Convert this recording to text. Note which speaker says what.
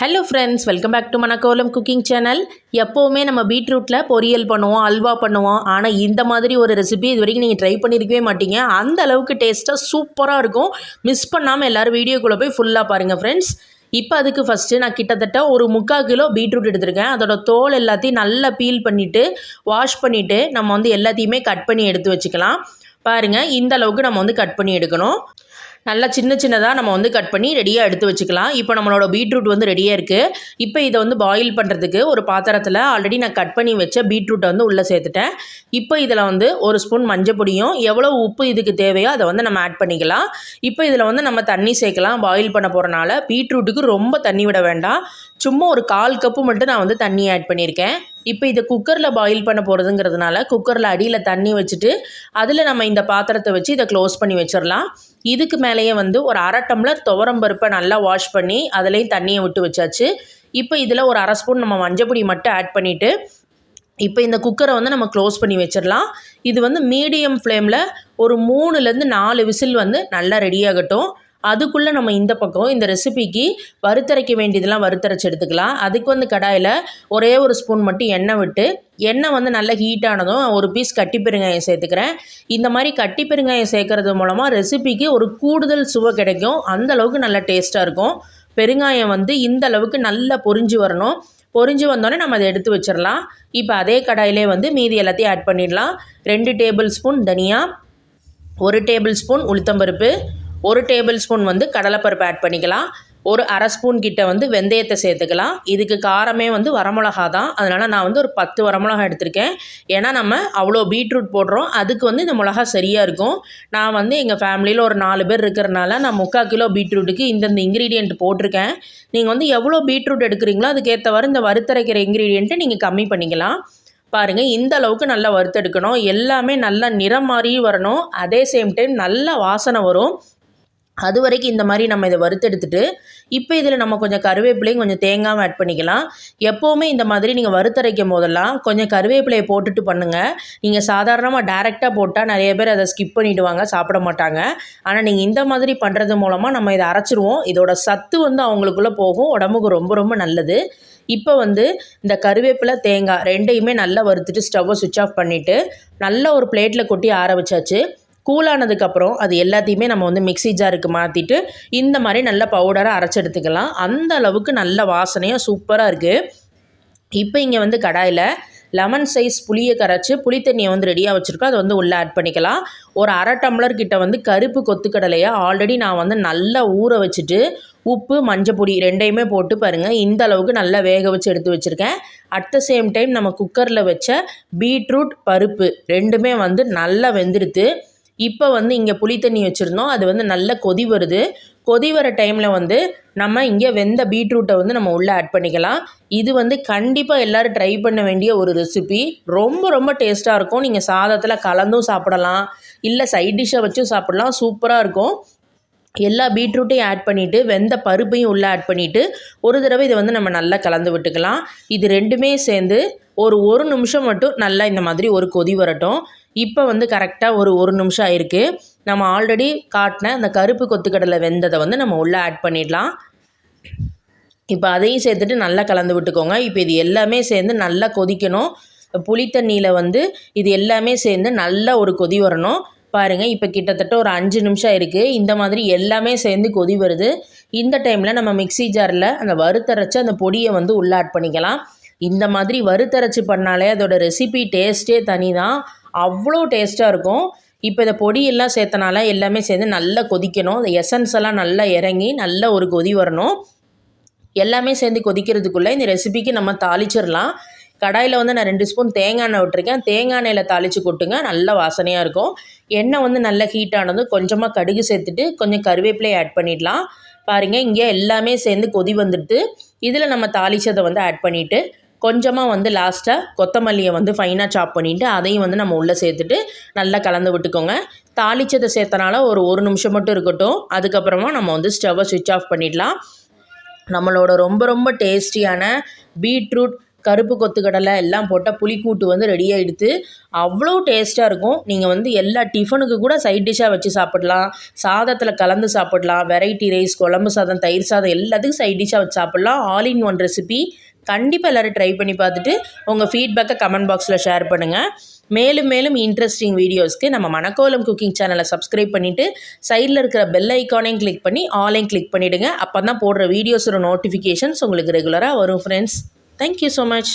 Speaker 1: Hello friends welcome back to Manakolam cooking channel எப்போவுமே நம்ம பீட்ரூட்டில் பொரியல் பண்ணுவோம் அல்வா பண்ணுவோம். ஆனால் இந்த மாதிரி ஒரு ரெசிபி இது வரைக்கும் நீங்கள் ட்ரை பண்ணியிருக்கவே மாட்டீங்க. அந்த அளவுக்கு டேஸ்ட்டாக சூப்பராக இருக்கும். மிஸ் பண்ணாமல் எல்லோரும் வீடியோக்குள்ளே போய் ஃபுல்லாக பாருங்கள் ஃப்ரெண்ட்ஸ் இப்போ அதுக்கு ஃபஸ்ட்டு நான் கிட்டத்தட்ட ஒரு முக்கால் கிலோ பீட்ரூட் எடுத்திருக்கேன். அதோட தோல் எல்லாத்தையும் நல்லா பீல் பண்ணிவிட்டு வாஷ் பண்ணிவிட்டு நம்ம வந்து எல்லாத்தையுமே கட் பண்ணி எடுத்து வச்சுக்கலாம். பாருங்கள் இந்த அளவுக்கு நம்ம வந்து கட் பண்ணி எடுக்கணும். நல்லா சின்ன சின்னதாக நம்ம வந்து கட் பண்ணி ரெடியாக எடுத்து வச்சுக்கலாம். இப்போ நம்மளோட பீட்ரூட் வந்து ரெடியாக இருக்குது இப்போ இதை வந்து பாயில் பண்ணுறதுக்கு ஒரு பாத்திரத்தில் ஆல்ரெடி நான் கட் பண்ணி வச்ச பீட்ரூட்டை வந்து உள்ளே சேர்த்துட்டேன். இப்போ இதில் வந்து ஒரு ஸ்பூன் மஞ்சள் பொடியும் எவ்வளோ உப்பு இதுக்கு தேவையோ அதை வந்து நம்ம ஆட் பண்ணிக்கலாம். இப்போ இதில் வந்து நம்ம தண்ணி சேர்க்கலாம். பாயில் பண்ண போகிறனால பீட்ரூட்டுக்கு ரொம்ப தண்ணி விட வேண்டாம். சும்மா ஒரு கால் கப்பு மட்டும் நான் வந்து தண்ணி ஆட் பண்ணியிருக்கேன். இப்போ இதை குக்கரில் பாயில் பண்ண போகிறதுங்கிறதுனால குக்கரில் அடியில் தண்ணி வச்சுட்டு அதில் நம்ம இந்த பாத்திரத்தை வச்சு இதை க்ளோஸ் பண்ணி வச்சிடலாம். இதுக்கு மேலேயே வந்து ஒரு அரை டம்ளர் துவரம் பருப்பை நல்லா வாஷ் பண்ணி அதுலேயும் தண்ணியை விட்டு வச்சாச்சு. இப்போ இதில் ஒரு அரை ஸ்பூன் நம்ம மஞ்சப்பொடி மட்டும் ஆட் பண்ணிவிட்டு இப்போ இந்த குக்கரை வந்து நம்ம க்ளோஸ் பண்ணி வச்சிடலாம். இது வந்து மீடியம் ஃப்ளேமில் ஒரு மூணுலேருந்து நாலு விசில் வந்து நல்லா ரெடி ஆகட்டும். அதுக்குள்ளே நம்ம இந்த பக்கம் இந்த ரெசிபிக்கு வறுத்தரைக்க வேண்டியதெல்லாம் வறுத்தரைச்சி எடுத்துக்கலாம். அதுக்கு வந்து கடாயில் ஒரே ஒரு ஸ்பூன் மட்டும் எண்ணெய் விட்டு எண்ணெய் வந்து நல்லா ஹீட் ஆனதும் ஒரு பீஸ் கட்டி பெருங்காயம் சேர்த்துக்கிறேன். இந்த மாதிரி கட்டி பெருங்காயம் சேர்க்கறது மூலமாக ரெசிபிக்கு ஒரு கூடுதல் சுவை கிடைக்கும். அந்த அளவுக்கு நல்ல டேஸ்ட்டாக இருக்கும். பெருங்காயம் வந்து இந்த அளவுக்கு நல்லா பொரிஞ்சு வரணும். பொரிஞ்சு வந்தோடனே நம்ம அதை எடுத்து வச்சிடலாம். இப்போ அதே கடாயிலே வந்து மீதி எல்லாத்தையும் ஆட் பண்ணிடலாம். ரெண்டு டேபிள் ஸ்பூன் தனியா ஒரு டேபிள் ஸ்பூன் உளுத்தம்பருப்பு ஒரு டேபிள் ஸ்பூன் வந்து கடலைப்பருப்பு ஆட் பண்ணிக்கலாம். ஒரு அரை ஸ்பூன் கிட்ட வந்து வெந்தயத்தை சேர்த்துக்கலாம். இதுக்கு காரமே வந்து வரமிளகா தான் அதனால் நான் வந்து ஒரு பத்து வரமிளகா எடுத்திருக்கேன். ஏன்னா நம்ம அவ்வளோ பீட்ரூட் போடுறோம். அதுக்கு வந்து இந்த மிளகா சரியாக இருக்கும். நான் வந்து எங்கள் ஃபேமிலியில் ஒரு நாலு பேர் இருக்கிறனால நான் முக்கால் கிலோ பீட்ரூட்டுக்கு இந்தந்த இன்க்ரீடியண்ட் போட்டிருக்கேன். நீங்கள் வந்து எவ்வளோ பீட்ரூட் எடுக்கிறீங்களோ அதுக்கேற்றவாறு இந்த வறுத்தரைக்கிற இன்க்ரீடியண்ட்டை நீங்கள் கம்மி பண்ணிக்கலாம். பாருங்கள் இந்த அளவுக்கு நல்லா வறுத்தெடுக்கணும். எல்லாமே நல்லா நிறம் மாறியும் வரணும். அதே சேம் டைம் நல்ல வாசனை வரும். அது வரைக்கும் இந்த மாதிரி நம்ம இதை வறுத்தெடுத்துட்டு இப்போ இதில் நம்ம கொஞ்சம் கருவேப்பிலையும் கொஞ்சம் தேங்காயும் ஆட் பண்ணிக்கலாம். எப்போவுமே இந்த மாதிரி நீங்கள் வறுத்தரைக்கும் போதெல்லாம் கொஞ்சம் கருவேப்பிலையை போட்டுட்டு பண்ணுங்கள் நீங்கள் சாதாரணமாக டேரெக்டாக போட்டால் நிறைய பேர் அதை ஸ்கிப் பண்ணிவிடுவாங்க சாப்பிட மாட்டாங்க. ஆனால் நீங்கள் இந்த மாதிரி பண்ணுறது மூலமாக நம்ம இதை அரைச்சிருவோம். இதோட சத்து வந்து அவங்களுக்குள்ளே போகும். உடம்புக்கு ரொம்ப ரொம்ப நல்லது. இப்போ வந்து இந்த கருவேப்பிலை தேங்காய் ரெண்டையுமே நல்லா வறுத்துட்டு ஸ்டவ்வை சுவிட்ச் ஆஃப் பண்ணிவிட்டு நல்ல ஒரு பிளேட்டில் கொட்டி ஆற வச்சாச்சு. கூலானதுக்கப்புறம் அது எல்லாத்தையுமே நம்ம வந்து மிக்சி ஜாருக்கு மாற்றிட்டு இந்த மாதிரி நல்ல பவுடராக அரைச்சி எடுத்துக்கலாம். அந்த அளவுக்கு நல்ல வாசனையாக சூப்பராக இருக்குது இப்போ இங்கே வந்து கடாயில் லெமன் சைஸ் புளியை கரைச்சி புளி தண்ணியை வந்து ரெடியாக வச்சுருக்கோம். அதை வந்து உள்ளே ஆட் பண்ணிக்கலாம். ஒரு அரை டம்ளர் கிட்ட வந்து கருப்பு கொத்துக்கடலையை ஆல்ரெடி நான் வந்து நல்லா ஊற வச்சுட்டு உப்பு மஞ்சப்பொடி ரெண்டையுமே போட்டு பாருங்கள் இந்த அளவுக்கு நல்லா வேக வச்சு எடுத்து வச்சுருக்கேன். அட் த சேம் டைம் நம்ம குக்கரில் வச்ச பீட்ரூட் பருப்பு ரெண்டுமே வந்து நல்லா வெந்துடுத்து இப்போ வந்து இங்கே புளி தண்ணி வச்சுருந்தோம். அது வந்து நல்ல கொதி வருது. கொதி வர டைமில் வந்து நம்ம இங்கே வெந்த பீட்ரூட்டை வந்து நம்ம உள்ளே ஆட் பண்ணிக்கலாம். இது வந்து கண்டிப்பாக எல்லோரும் ட்ரை பண்ண வேண்டிய ஒரு ரெசிபி ரொம்ப ரொம்ப டேஸ்ட்டாக இருக்கும். நீங்கள் சாதத்தில் கலந்தும் சாப்பிடலாம். இல்லை சைட் டிஷ்ஷை வச்சும் சாப்பிடலாம். சூப்பராக இருக்கும். எல்லா பீட்ரூட்டையும் ஆட் பண்ணிவிட்டு வெந்த பருப்பையும் உள்ளே ஆட் பண்ணிவிட்டு ஒரு தடவை இதை வந்து நம்ம நல்லா கலந்து விட்டுக்கலாம். இது ரெண்டுமே சேர்ந்து ஒரு ஒரு நிமிஷம் மட்டும் நல்லா இந்த மாதிரி ஒரு கொதி வரட்டும். இப்போ வந்து கரெக்டாக ஒரு ஒரு நிமிஷம் ஆயிருக்கு. நம்ம ஆல்ரெடி காட்டின அந்த கருப்பு கொத்துக்கடலை வெந்ததை வந்து நம்ம உள்ளே ஆட் பண்ணிடலாம். இப்போ அதையும் சேர்த்துட்டு நல்லா கலந்து விட்டுக்கோங்க. இப்போ இது எல்லாமே சேர்ந்து நல்லா கொதிக்கணும். புளி தண்ணியில் வந்து இது எல்லாமே சேர்ந்து நல்லா ஒரு கொதி வரணும். பாருங்கள் இப்போ கிட்டத்தட்ட ஒரு அஞ்சு நிமிஷம் இருக்குது இந்த மாதிரி எல்லாமே சேர்ந்து கொதி வருது. இந்த டைமில் நம்ம மிக்சி ஜாரில் அந்த வறுத்தரைச்சி அந்த பொடியை வந்து உள்ளே ஆட் பண்ணிக்கலாம். இந்த மாதிரி வறுத்தரைச்சி பண்ணாலே அதோட ரெசிபி டேஸ்ட்டே தனி தான் அவ்வளோ டேஸ்ட்டாக இருக்கும். இப்போ இந்த பொடியெல்லாம் சேர்த்தனால எல்லாமே சேர்ந்து நல்லா கொதிக்கணும். இந்த எசன்ஸ் எல்லாம் நல்லா இறங்கி நல்ல ஒரு கொதி வரணும். எல்லாமே சேர்ந்து கொதிக்கிறதுக்குள்ளே இந்த ரெசிபிக்கு நம்ம தாளிச்சிடலாம். கடாயில் வந்து நான் ரெண்டு ஸ்பூன் தேங்காய் எண்ணெய் விட்டுருக்கேன். தேங்காய் எண்ணெயில் தாளித்து கொட்டுங்க. நல்ல வாசனையாக இருக்கும். எண்ணெய் வந்து நல்லா ஹீட் ஆனது கொஞ்சமாக கடுகு சேர்த்துட்டு கொஞ்சம் கருவேப்பிலை ஆட் பண்ணிடலாம். பாருங்கள் இங்கே எல்லாமே சேர்ந்து கொதி வந்துட்டு இதில் நம்ம தாளிச்சதை வந்து ஆட் பண்ணிவிட்டு கொஞ்சமாக வந்து லாஸ்ட்டாக கொத்தமல்லியை வந்து ஃபைனாக சாப் பண்ணிவிட்டு அதையும் வந்து நம்ம உள்ளே சேர்த்துட்டு நல்லா கலந்து விட்டுக்கோங்க. தாளிச்சதை சேர்த்தனால ஒரு ஒரு நிமிஷம் மட்டும் இருக்கட்டும். அதுக்கப்புறமா நம்ம வந்து ஸ்டவ்வை சுவிட்ச் ஆஃப் பண்ணிடலாம். நம்மளோட ரொம்ப ரொம்ப டேஸ்டியான பீட்ரூட் கருப்பு கொத்துக்கடலை எல்லாம் போட்டால் புளிக்கூட்டு வந்து ரெடி ஆகிடுது அவ்வளோ டேஸ்ட்டாக இருக்கும். நீங்கள் வந்து எல்லா டிஃபனுக்கு கூட சைட் டிஷ்ஷாக வச்சு சாப்பிடலாம். சாதத்தில் கலந்து சாப்பிடலாம். வெரைட்டி ரைஸ் குழம்பு சாதம் தயிர் சாதம் எல்லாத்துக்கும் சைட் டிஷ்ஷாக வச்சு சாப்பிட்லாம். ஆல் இன் ஒன் ரெசிபி கண்டிப்பாக எல்லோரும் ட்ரை பண்ணி பார்த்துட்டு உங்கள் ஃபீட்பேக்கை கமெண்ட் பாக்ஸில் ஷேர் பண்ணுங்கள் மேலும் மேலும் இன்ட்ரெஸ்டிங் வீடியோஸ்க்கு நம்ம மணக்கோலம் குக்கிங் சேனலை சப்ஸ்கிரைப் பண்ணிவிட்டு சைடில் இருக்கிற பெல் ஐக்கானையும் கிளிக் பண்ணி ஆலையும் கிளிக் பண்ணிவிடுங்க அப்போ தான் போடுற வீடியோஸோட நோட்டிஃபிகேஷன்ஸ் உங்களுக்கு ரெகுலராக வரும் ஃப்ரெண்ட்ஸ் தேங்க்யூ ஸோ மச்